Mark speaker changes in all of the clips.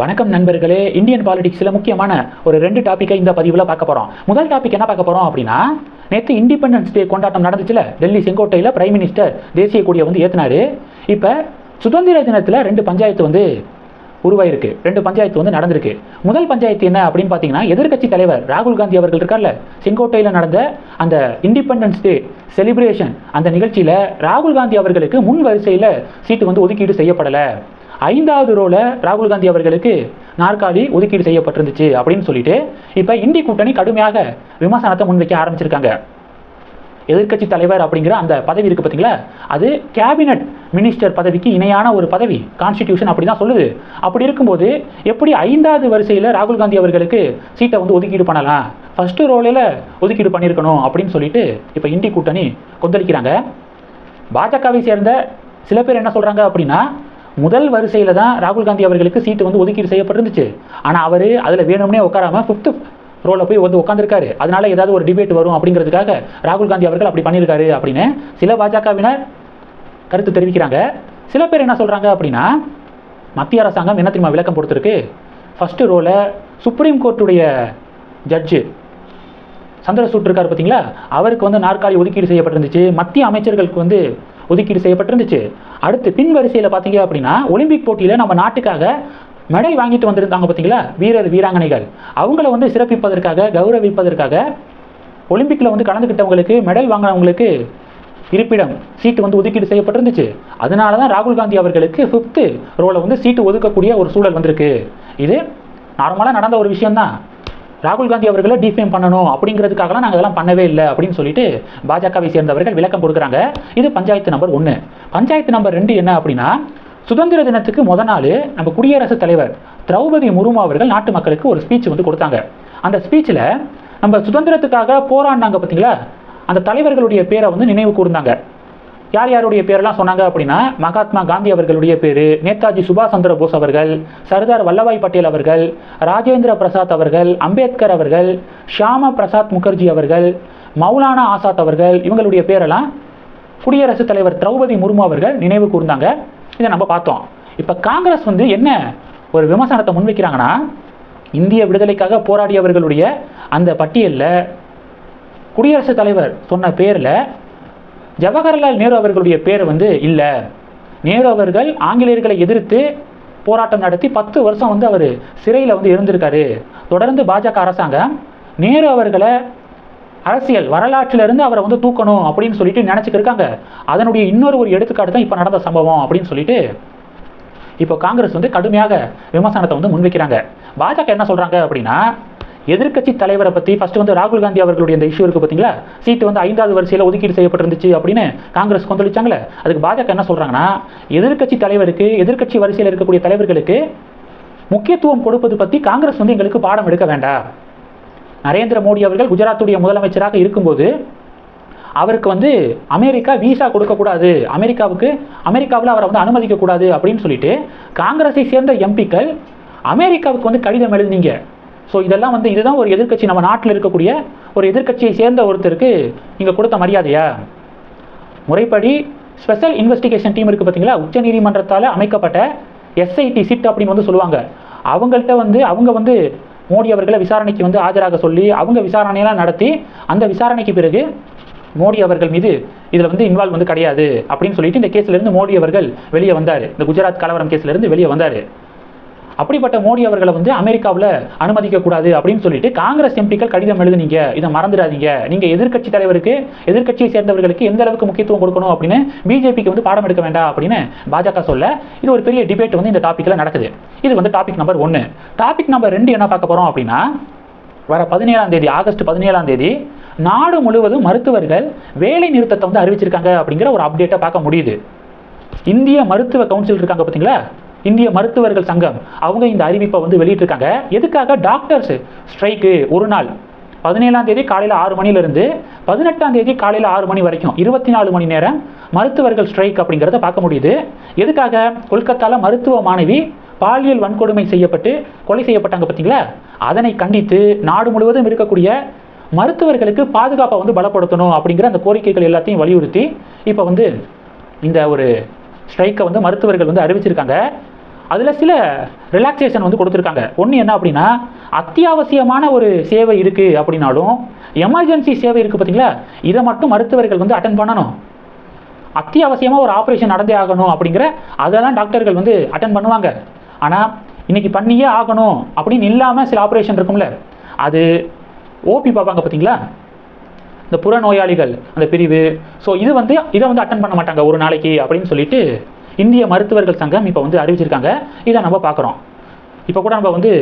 Speaker 1: வணக்கம் நண்பர்களே. இந்தியன் பாலிடிக்ஸில் முக்கியமான ஒரு ரெண்டு டாப்பிக்கை இந்த பதிவில் பார்க்க போகிறோம் முதல் டாபிக் என்ன பார்க்க போகிறோம் அப்படின்னா நேற்று இண்டிபெண்டன்ஸ் டே கொண்டாட்டம் நடந்துச்சுல டெல்லி செங்கோட்டையில் பிரைம் மினிஸ்டர் தேசிய கொடியை வந்து ஏற்றினாரு இப்போ சுதந்திர தினத்தில் ரெண்டு பஞ்சாயத்து வந்து உருவாயிருக்கு. ரெண்டு பஞ்சாயத்து வந்து நடந்திருக்கு. முதல் பஞ்சாயத்து என்ன அப்படின்னு பார்த்தீங்கன்னா எதிர்க்கட்சி தலைவர் ராகுல் காந்தி அவர்கள் இருக்கார்ல செங்கோட்டையில் நடந்த அந்த இண்டிபெண்டன்ஸ் டே செலிப்ரேஷன் அந்த நிகழ்ச்சியில் ராகுல் காந்தி அவர்களுக்கு முன் வரிசையில் சீட்டு வந்து ஒதுக்கீடு செய்யப்படலை. ஐந்தாவது ரோல ராகுல் காந்தி அவர்களுக்கு நாற்காலி ஒதுக்கீடு செய்யப்பட்டிருந்துச்சு அப்படின்னு சொல்லிட்டு இப்போ இந்தி கூட்டணி கடுமையாக விமர்சனத்தை முன்வைக்க ஆரம்பிச்சிருக்காங்க. எதிர்க்கட்சி தலைவர் அப்படிங்கிற அந்த பதவி இருக்கு பார்த்தீங்களா அது கேபினட் மினிஸ்டர் பதவிக்கு இணையான ஒரு பதவி கான்ஸ்டிடியூஷன் அப்படி தான் சொல்லுது. அப்படி இருக்கும்போது எப்படி ஐந்தாவது வரிசையில் ராகுல் காந்தி அவர்களுக்கு சீட்டை வந்து ஒதுக்கீடு பண்ணலாம்? ஃபர்ஸ்ட் ரோலில் ஒதுக்கீடு பண்ணியிருக்கணும் அப்படின்னு சொல்லிட்டு இப்போ இந்தி கூட்டணி கொந்தளிக்கிறாங்க. பாஜகவை சேர்ந்த சில பேர் என்ன சொல்கிறாங்க அப்படின்னா முதல் வரிசையில் தான் ராகுல் காந்தி அவர்களுக்கு சீட்டு வந்து ஒதுக்கீடு செய்யப்பட்டிருந்துச்சு. ஆனால் அவர் அதில் வேணும்னே உட்காராம ஃபிஃப்த்து ரோலில் போய் வந்து உட்காந்துருக்காரு அதனால ஏதாவது ஒரு டிபேட் வரும் அப்படிங்கிறதுக்காக ராகுல் காந்தி அவர்கள் அப்படி பண்ணியிருக்காரு அப்படின்னு சில பாஜகவினர் கருத்து தெரிவிக்கிறாங்க. சில பேர் என்ன சொல்கிறாங்க அப்படின்னா மத்திய அரசாங்கம் என்ன தெரியுமா விளக்கம் கொடுத்துருக்கு? ஃபஸ்ட்டு ரோலை சுப்ரீம் கோர்ட்டுடைய ஜட்ஜு சந்திரசூட் இருக்கார் பார்த்தீங்களா அவருக்கு வந்து நாற்காலி ஒதுக்கீடு செய்யப்பட்டிருந்துச்சு. மத்திய அமைச்சர்களுக்கு வந்து ஒதுக்கீடு செய்யப்பட்டிருந்துச்சு. அடுத்து பின் வரிசையில் பார்த்தீங்க அப்படின்னா ஒலிம்பிக் போட்டியில் நம்ம நாட்டுக்காக மெடல் வாங்கிட்டு வந்திருந்தாங்க பார்த்தீங்களா வீரர் வீராங்கனைகள். அவங்கள வந்து சிறப்பிப்பதற்காக கௌரவிப்பதற்காக ஒலிம்பிக்கில் வந்து கலந்துக்கிட்டவங்களுக்கு மெடல் வாங்கினவங்களுக்கு இருப்பிடம் சீட்டு வந்து ஒதுக்கீடு செய்யப்பட்டிருந்துச்சு. அதனால தான் ராகுல் காந்தி அவர்களுக்கு ஃபிஃப்த்து ரோலை வந்து சீட்டு ஒதுக்கக்கூடிய ஒரு சூழல் வந்திருக்கு. இது நார்மலாக நடந்த ஒரு விஷயம்தான். ராகுல் காந்தி அவர்களை டிஃபேம் பண்ணணும் அப்படிங்கிறதுக்காகலாம் நாங்கள் அதெல்லாம் பண்ணவே இல்லை அப்படின்னு சொல்லிட்டு பாஜகவை சேர்ந்தவர்கள் விளக்கம் கொடுக்குறாங்க. இது பஞ்சாயத்து நம்பர் ஒன்று பஞ்சாயத்து நம்பர் ரெண்டு என்ன அப்படின்னா சுதந்திர தினத்துக்கு முத நாள் நம்ம குடியரசுத் தலைவர் திரௌபதி முர்மு அவர்கள் நாட்டு மக்களுக்கு ஒரு ஸ்பீச் வந்து கொடுத்தாங்க. அந்த ஸ்பீச்சில் நம்ம சுதந்திரத்துக்காக போராடினாங்க பார்த்தீங்களா அந்த தலைவர்களுடைய பேரை வந்து நினைவு கூர்ந்தாங்க. யார் யாருடைய பேரெல்லாம் சொன்னாங்க அப்படின்னா மகாத்மா காந்தி அவர்களுடைய பேர் நேதாஜி சுபாஷ் சந்திர போஸ் அவர்கள் சர்தார் வல்லபாய் பட்டேல் அவர்கள் ராஜேந்திர பிரசாத் அவர்கள் அம்பேத்கர் அவர்கள் ஷியாம பிரசாத் முகர்ஜி அவர்கள் மௌலானா ஆசாத் அவர்கள் இவங்களுடைய பேரெல்லாம் குடியரசுத் தலைவர் திரௌபதி முர்மு அவர்கள் நினைவு கூர்ந்தாங்க. இதை நம்ம பார்த்தோம். இப்போ காங்கிரஸ் வந்து என்ன ஒரு விமர்சனத்தை முன்வைக்கிறாங்கன்னா இந்திய விடுதலைக்காக போராடியவர்களுடைய அந்த பட்டியலில் குடியரசுத் தலைவர் சொன்ன பேரில் ஜவஹர்லால் நேரு அவர்களுடைய பேர் வந்து இல்லை. நேரு அவர்கள் ஆங்கிலேயர்களை எதிர்த்து போராட்டம் நடத்தி பத்து வருஷம் வந்து அவர் சிறையில் வந்து இருந்திருக்காரு. தொடர்ந்து பாஜக அரசாங்கம் நேரு அவர்களை அரசியல் வரலாற்றிலிருந்து அவரை வந்து தூக்கணும் அப்படின்னு சொல்லிட்டு நினச்சிக்கிருக்காங்க அதனுடைய இன்னொரு ஒரு எடுத்துக்காட்டு தான் இப்போ நடந்த சம்பவம் அப்படின்னு சொல்லிட்டு இப்போ காங்கிரஸ் வந்து கடுமையாக விமர்சனத்தை வந்து முன்வைக்கிறாங்க. பாஜக என்ன சொல்கிறாங்க அப்படின்னா எதிர்க்கட்சி தலைவரை பற்றி ஃபர்ஸ்ட் வந்து ராகுல் காந்தி அவர்களுடைய இந்த இஷ்யூ இருக்குது பார்த்தீங்களா சீட்டு வந்து ஐந்தாவது வரிசையில் ஒதுக்கீடு செய்யப்பட்டிருந்துச்சு அப்படின்னு காங்கிரஸ் கொந்தளிச்சாங்களே. அதுக்கு பாஜக என்ன சொல்கிறாங்கன்னா எதிர்க்கட்சி தலைவருக்கு எதிர்க்கட்சி வரிசையில் இருக்கக்கூடிய தலைவர்களுக்கு முக்கியத்துவம் கொடுப்பது பற்றி காங்கிரஸ் வந்து எங்களுக்கு பாடம் எடுக்க வேண்டாம். நரேந்திர மோடி அவர்கள் குஜராத்துடைய முதலமைச்சராக இருக்கும்போது அவருக்கு வந்து அமெரிக்கா விசா கொடுக்கக்கூடாது அமெரிக்காவுக்கு அமெரிக்காவில் அவரை வந்து அனுமதிக்கக்கூடாது அப்படின்னு சொல்லிட்டு காங்கிரஸை சேர்ந்த எம்பிக்கள் அமெரிக்காவுக்கு வந்து கடிதம் எழுதினீங்க. ஸோ இதெல்லாம் வந்து இதுதான் ஒரு எதிர்க்கட்சி. நம்ம நாட்டில் இருக்கக்கூடிய ஒரு எதிர்க்கட்சியை சேர்ந்த ஒருத்தருக்கு நீங்கள் கொடுத்த மரியாதையா? முறைப்படி ஸ்பெஷல் இன்வெஸ்டிகேஷன் டீம் இருக்குது பார்த்தீங்களா? உச்சநீதிமன்றத்தால் அமைக்கப்பட்ட எஸ்ஐடி சிட் அப்படின்னு வந்து சொல்லுவாங்க. அவங்கள்ட்ட வந்து அவங்க வந்து மோடி அவர்களை விசாரணைக்கு வந்து ஆஜராக சொல்லி அவங்க விசாரணையெல்லாம் நடத்தி அந்த விசாரணைக்கு பிறகு மோடி அவர்கள் மீது இதில் வந்து இன்வால்வ் வந்து கிடையாது அப்படின்னு சொல்லிட்டு இந்த கேஸ்லேருந்து மோடி அவர்கள் வெளியே வந்தார். இந்த குஜராத் கலவரம் கேஸ்லேருந்து வெளியே வந்தார். அப்படிப்பட்ட மோடி அவர்களை வந்து அமெரிக்காவில் அனுமதிக்க கூடாது அப்படின்னு சொல்லிட்டு காங்கிரஸ் எம்பிக்கள் கடிதம் எழுதுனீங்க. இதை மறந்துடாதீங்க. நீங்க எதிர்க்கட்சி தலைவருக்கு எதிர்க்கட்சியை சேர்ந்தவர்களுக்கு எந்த அளவுக்கு முக்கியத்துவம் கொடுக்கணும் அப்படின்னு பிஜேபிக்கு வந்து பாடம் எடுக்க வேண்டாம் அப்படின்னு பாஜக சொல்ல இது ஒரு பெரிய டிபேட் வந்து இந்த டாப்பிக்கில் நடக்குது. இது வந்து டாபிக் நம்பர் ஒன்று டாபிக் நம்பர் ரெண்டு என்ன பார்க்க போறோம் அப்படின்னா வர பதினேழாம் தேதி ஆகஸ்ட் பதினேழாம் தேதி நாடு முழுவதும் மருத்துவர்கள் வேலை நிறுத்தத்தை வந்து அறிவிச்சிருக்காங்க அப்படிங்கிற ஒரு அப்டேட்டை பார்க்க முடியுது. இந்திய மருத்துவ கவுன்சில் இருக்காங்க பார்த்தீங்களா? இந்திய மருத்துவர்கள் சங்கம் அவங்க இந்த அறிவிப்பை வந்து வெளியிட்டிருக்காங்க. எதுக்காக? டாக்டர்ஸ் ஸ்ட்ரைக்கு ஒரு நாள். பதினேழாம் தேதி காலையில் ஆறு மணிலேருந்து பதினெட்டாம் தேதி காலையில் ஆறு மணி வரைக்கும் இருபத்தி நாலு மணி நேரம் மருத்துவர்கள் ஸ்ட்ரைக் அப்படிங்கிறத பார்க்க முடியுது. எதுக்காக? கொல்கத்தாவில் மருத்துவ மாணவி பாலியல் வன்கொடுமை செய்யப்பட்டு கொலை செய்யப்பட்டாங்க பார்த்தீங்களா? அதனை கண்டித்து நாடு முழுவதும் இருக்கக்கூடிய மருத்துவர்களுக்கு பாதுகாப்பை வந்து பலப்படுத்தணும் அப்படிங்கிற அந்த கோரிக்கைகள் எல்லாத்தையும் வலியுறுத்தி இப்போ வந்து இந்த ஒரு ஸ்ட்ரைக்கை வந்து மருத்துவர்கள் வந்து அறிவிச்சிருக்காங்க. அதில் சில ரிலாக்ஸேஷன் வந்து கொடுத்துருக்காங்க. ஒன்று என்ன அப்படின்னா அத்தியாவசியமான ஒரு சேவை இருக்குது அப்படின்னாலும் எமர்ஜென்சி சேவை இருக்குது பார்த்தீங்களா? இதை மட்டும் மருத்துவர்கள் வந்து அட்டன் பண்ணணும். அத்தியாவசியமாக ஒரு ஆப்ரேஷன் நடந்தே ஆகணும் அப்படிங்கிற அதெல்லாம் டாக்டர்கள் வந்து அட்டன் பண்ணுவாங்க. ஆனால் இன்னைக்கு பண்ணியே ஆகணும் அப்படின்னு இல்லாமல் சில ஆப்ரேஷன் இருக்கும்ல. அது ஓபி பார்ப்பாங்க பார்த்தீங்களா? இந்த புற நோயாளிகள் அந்த பிரிவு. ஸோ இது வந்து இதை வந்து அட்டன் பண்ண மாட்டாங்க ஒரு நாளைக்கு அப்படின்னு சொல்லிட்டு இந்திய மருத்துவர்கள் சங்கம் இப்போ வந்து அறிவிச்சிருக்காங்க. இதை நம்ம பார்க்குறோம். இப்போ கூட நம்ம வந்து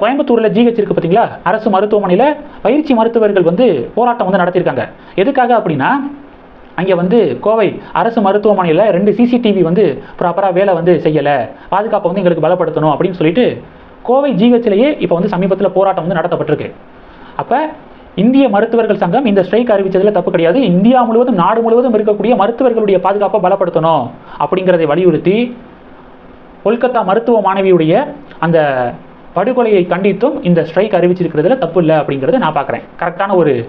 Speaker 1: கோயம்புத்தூரில் ஜிஹெச் இருக்குது பார்த்தீங்களா அரசு மருத்துவமனையில் பயிற்சி மருத்துவர்கள் வந்து போராட்டம் வந்து நடத்தியிருக்காங்க. எதுக்காக அப்படின்னா அங்கே வந்து கோவை அரசு மருத்துவமனையில் ரெண்டு சிசிடிவி வந்து ப்ராப்பராக வேலை வந்து செய்யலை. பாதுகாப்பை வந்து எங்களுக்கு பலப்படுத்தணும் அப்படின்னு சொல்லிட்டு கோவை ஜிஹெச்லேயே இப்போ வந்து சமீபத்தில் போராட்டம் வந்து நடத்தப்பட்டிருக்கு. அப்போ இந்திய மருத்துவர்கள் சங்கம் இந்த ஸ்ட்ரைக் அறிவிச்சதில் தப்பு கிடையாது. இந்தியா முழுவதும் நாடு முழுவதும் இருக்கக்கூடிய மருத்துவர்களுடைய பாதுகாப்பை பலப்படுத்தணும் அப்படிங்கிறதை வலியுறுத்தி கொல்கத்தா மருத்துவ மாணவியுடைய அந்த படுகொலையை கண்டித்தும் இந்த ஸ்ட்ரைக் அறிவிச்சிருக்கிறதுல தப்பு இல்லை அப்படிங்கிறத நான் பார்க்குறேன். கரெக்டான ஒரு